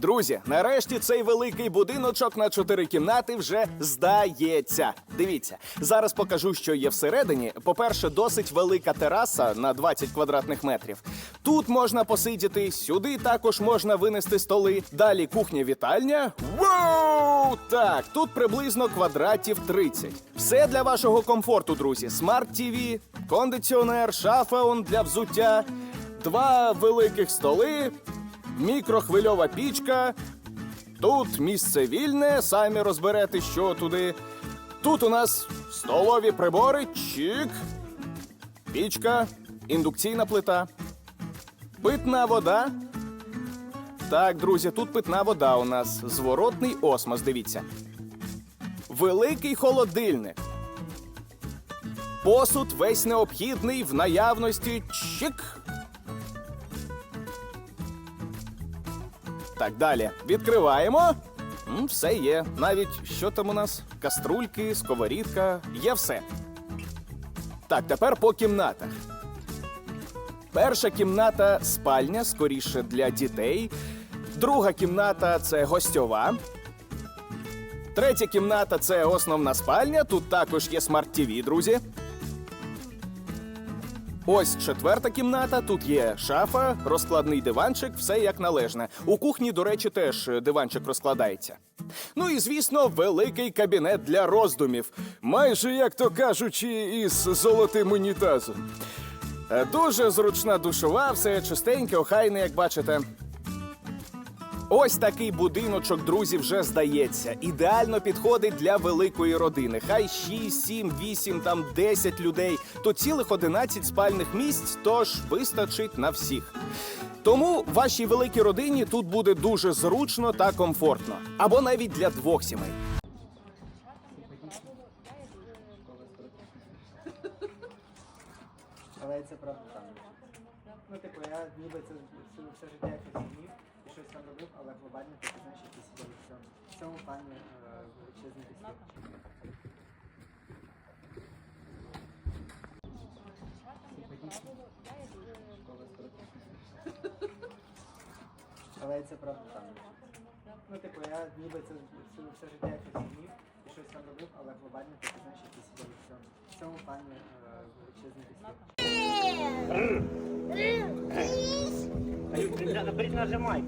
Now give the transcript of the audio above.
Друзі, нарешті цей великий будиночок на чотири кімнати вже здається. Дивіться, зараз покажу, що є всередині. По-перше, досить велика тераса на 20 квадратних метрів. Тут можна посидіти, сюди також можна винести столи. Далі кухня-вітальня. Вау! Так, тут приблизно квадратів 30. Все для вашого комфорту, друзі. Смарт TV, кондиціонер, шафа он для взуття, два великих столи, мікрохвильова пічка. Тут місце вільне, самі розберете, що туди. Тут у нас столові прибори, чик, пічка, індукційна плита, питна вода. Так, друзі, тут питна вода у нас. Зворотний осмос, дивіться. Великий холодильник. Посуд весь необхідний в наявності. Чик. Так, далі. Відкриваємо. Все є. Навіть що там у нас? Каструльки, сковорідка. Є все. Так, тепер по кімнатах. Перша кімната спальня, скоріше для дітей. Друга кімната це гостьова. Третя кімната це основна спальня. Тут також є смарт TV, друзі. Ось четверта кімната. Тут є шафа, розкладний диванчик, все як належне. У кухні, до речі, теж е, диванчик розкладається. Ну і звісно, великий кабінет для роздумів. Майже, як то кажучи, із золотим унітазом. Е, Дуже зручна душова, все чистеньке, охайне, як бачите. Ось такий будиночок, друзі, вже здається. Ідеально підходить для великої родини. Хай 6, 7, 8, там 10 людей, то цілих 11 спальних місць, тож вистачить на всіх. Тому вашій великій родині тут буде дуже зручно та комфортно. Або навіть для двох сімей. Але це правда. Ну, типу, я ніби це все, життя зумів і щось там глобально ти знаєш, якісь сиділи в цьому. В цьому плані е, величезний респект. Але це правда там. Ну, типу, я ніби це все, все життя якось зумів і щось там робив, але глобально ти знаєш, якісь сиділи в цьому. В цьому плані е, величезний. Наперед нажимай.